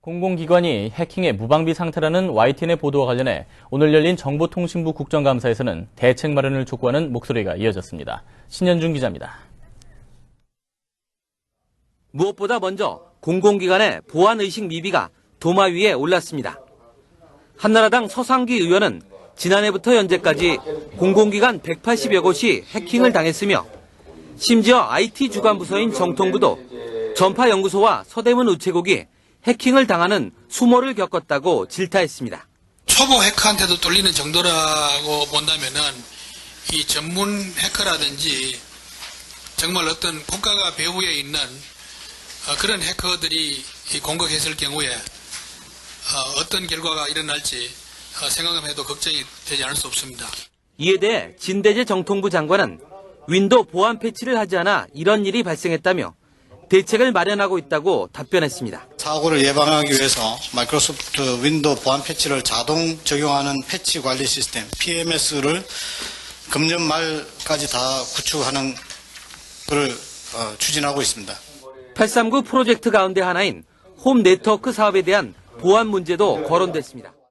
공공기관이 해킹의 무방비 상태라는 YTN의 보도와 관련해 오늘 열린 정보통신부 국정감사에서는 대책 마련을 촉구하는 목소리가 이어졌습니다. 신현준 기자입니다. 무엇보다 먼저 공공기관의 보안의식 미비가 도마 위에 올랐습니다. 한나라당 서상기 의원은 지난해부터 현재까지 공공기관 180여 곳이 해킹을 당했으며 심지어 IT 주간 부서인 정통부도 전파연구소와 서대문 우체국이 해킹을 당하는 수모를 겪었다고 질타했습니다. 초보 해커한테도 뚫리는 정도라고 본다면은 이 전문 해커라든지 정말 어떤 국가가 배후에 있는 어, 그런 해커들이 이 공격했을 경우에 어, 어떤 결과가 일어날지 어, 생각만 해도 걱정이 되지 않을 수 없습니다. 이에 대해 진대재 정통부 장관은 윈도 보안 패치를 하지 않아 이런 일이 발생했다며 대책을 마련하고 있다고 답변했습니다. 사고를 예방하기 위해서 마이크로소프트 윈도우 보안 패치를 자동 적용하는 패치 관리 시스템 PMS를 금년 말까지 다 구축하는 것을 어, 추진하고 있습니다. 839 프로젝트 가운데 하나인 홈 네트워크 사업에 대한 보안 문제도 거론됐습니다.